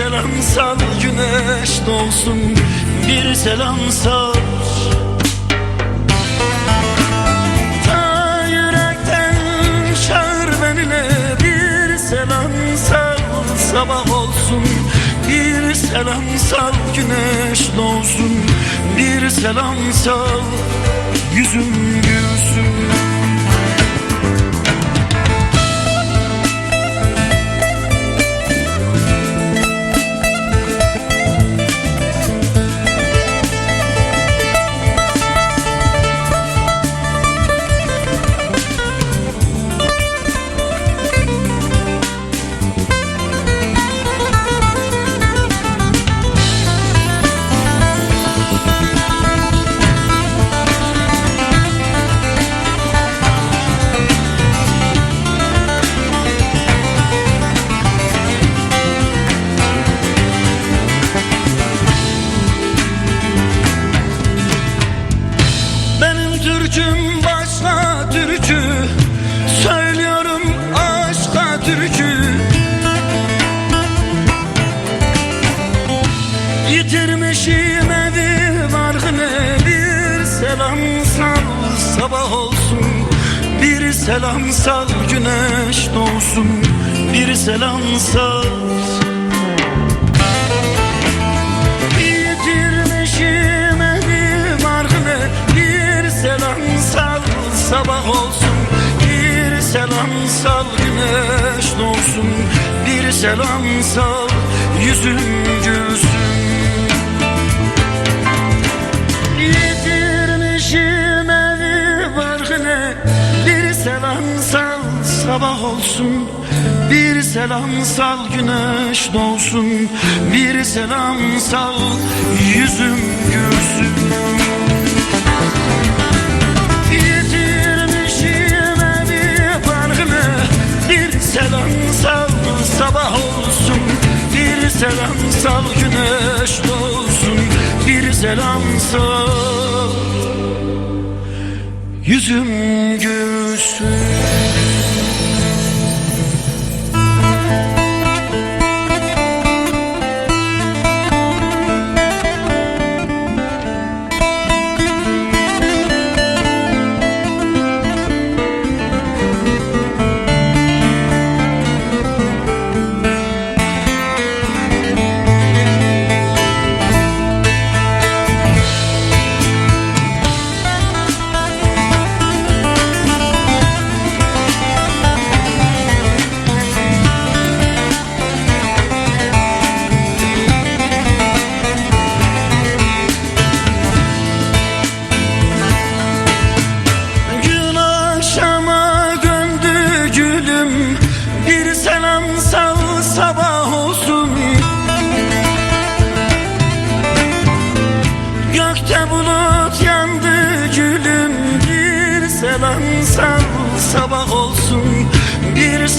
selam sal güneş doğsun. Bir selam sal. Ta yürekten çağır benimle Bir selam sal. Sabah olsun Bir selam sal güneş doğsun. Bir selam sal yüzüm gülsün Yitirmişim evi barkını Bir selam sal sabah olsun. Bir selam sal güneş doğsun. Bir selam sal. Yitirmişim evi barkını Bir selam sal sabah olsun. Bir selam sal güneş doğsun. Bir selam sal yüzüm gülsün barkını Bir selam sal sabah olsun. Bir selam sal güneş doğsun. Bir selam sal yüzüm gülsün. Yitirmişim evi barkını Bir selam sal sabah olsun. Bir selam sal güneş doğsun. Bir selam sal yüzüm gülsün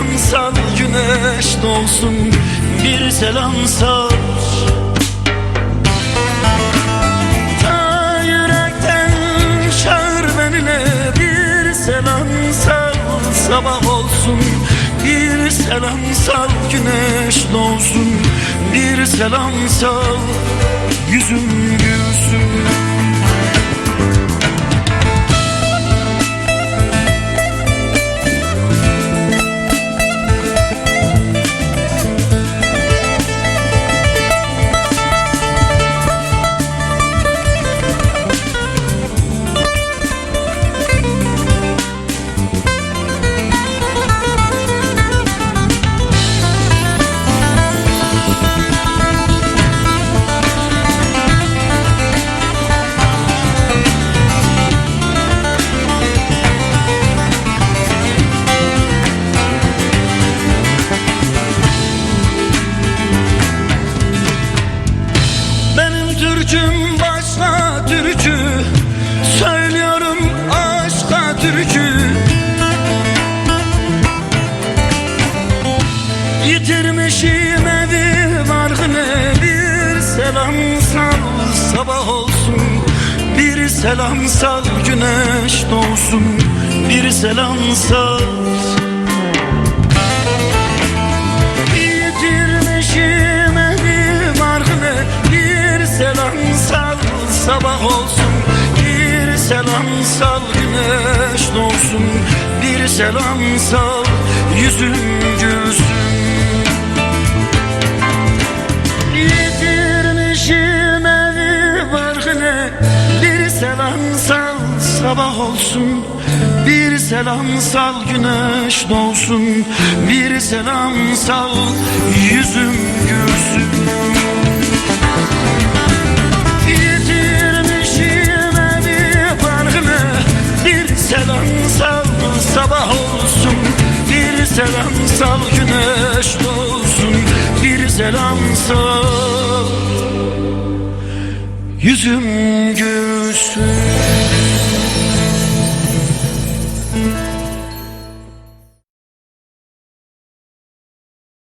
selam güneş doğsun Bir selam sal Ta yürekten çağır benimle Bir selam sal sabah olsun Bir selam sal güneş doğsun Bir selam sal yüzüm gülsün selam sal güneş doğsun Bir selam sal Yitirmişim evi barkını Bir selam sal sabah olsun. Bir selam sal güneş doğsun Bir selam sal yüzüm gülsün sabah olsun. Bir selam sal güneş doğsun. Bir selam sal yüzüm gülsün. Yitirmişim evi barkını Bir selam sal sabah olsun. Bir selam sal güneş doğsun. Bir selam sal yüzüm gülsün